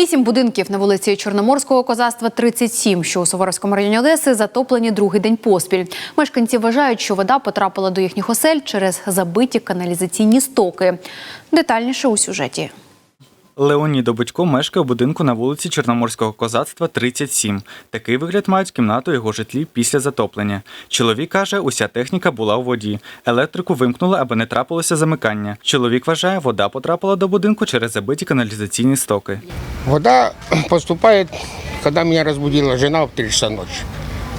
Вісім будинків на вулиці Чорноморського козацтва 37, що у Суворовському районі Одеси, затоплені другий день поспіль. Мешканці вважають, що вода потрапила до їхніх осель через забиті каналізаційні стоки. Детальніше у сюжеті. Леонід Обудько мешкає у будинку на вулиці Чорноморського козацтва 37. Такий вигляд мають кімнату його житлі після затоплення. Чоловік каже, уся техніка була у воді. Електрику вимкнули, аби не трапилося замикання. Чоловік вважає, вода потрапила до будинку через забиті каналізаційні стоки. Вода поступает, когда меня разбудила жена в 3 часа ночи.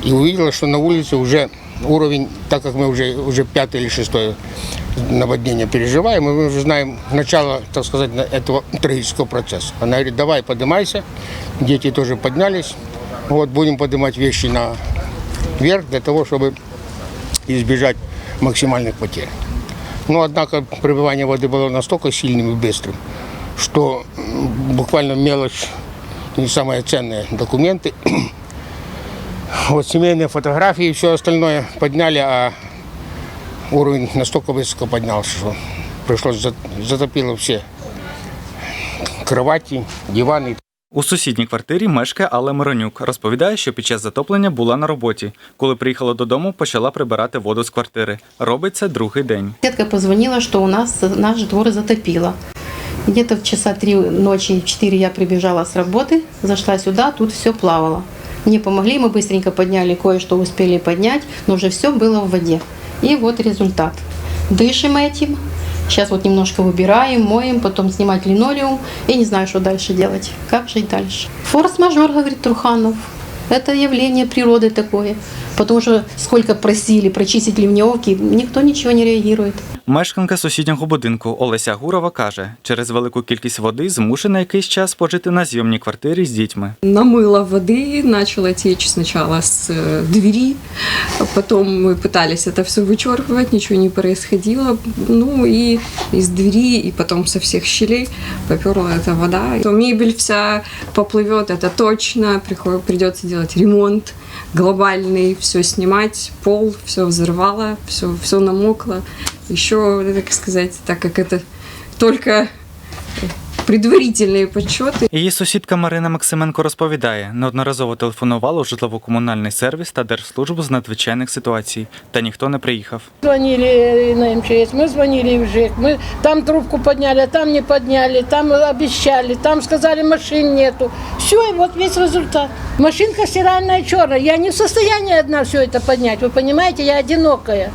И увидела, что на улице уже уровень, так как мы уже, уже пятое или шестое наводнение переживаем, и мы уже знаем начало, так сказать, этого трагического процесса. Она говорит, давай поднимайся. Дети тоже поднялись. Вот будем поднимать вещи наверх для того, чтобы избежать максимальных потерь. Но, однако, прибывание воды было настолько сильным и быстрым, что буквально мелочь, не самые ценные документы, вот семейные фотографии и все остальное подняли, а уровень настолько высоко поднялся, что пришлось за- затопило все кровати, диваны. У сусідній квартирі мешкає Алла Миронюк. Розповідає, що під час затоплення була на роботі. Коли приїхала додому, почала прибирати воду з квартири. Робить це другий день. Соседка позвонила, что у нас наш двор затопило. Где-то в часа три ночи, в 4 я прибежала с работы, зашла сюда, тут все плавало. Мне помогли, мы быстренько подняли, кое-что успели поднять, но уже все было в воде. И вот результат. Дышим этим. Сейчас вот немножко выбираем, моем, потом снимать линолеум. Я не знаю, что дальше делать. Как жить дальше? Форс-мажор, говорит Труханов. Это явление природы такое. Потому что сколько просили прочистить ливневки, никто ничего не реагирует. Мешканка сусіднього будинку Олеся Гурова каже, через велику кількість води змушена якийсь час пожити на зйомній квартирі з дітьми. намыло воды, начало течь сначала с э, двери, а потом мы пытались это все вычерпывать, ничего не происходило. Ну и из двери, и потом со всех щелей поперла эта вода. То мебель вся поплывет, это точно, приход- придется делать ремонт глобальный, все снимать, пол, все взорвало, все, все намокло. Еще, так сказать, так как это только предварительные подсчеты, Її сусідка Марина Максименко розповідає, неодноразово телефонувала у житлово-комунальний сервіс та держслужбу з надзвичайних ситуацій, та ніхто не приїхав. Звонили на МЧС, мы звонили в ЖЭК, мы там трубку подняли, а там не подняли, там обещали, там сказали машин нету. Все, и вот весь результат. Машинка стиральная черная. Я не в состоянии одна все это поднять. Вы понимаете, я одинокая.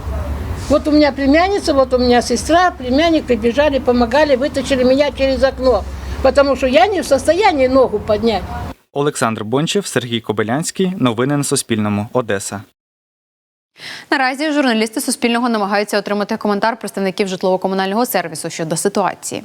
Вот у меня племянница, вот у меня сестра, племянник прибежали, помогали, вытащили меня через окно. Потому что я не в состоянии ногу поднять. Олександр Бончев, Сергій Кобилянський. Новини на Суспільному. Одеса. Наразі журналісти Суспільного намагаються отримати коментар представників житлово-комунального сервісу щодо ситуації.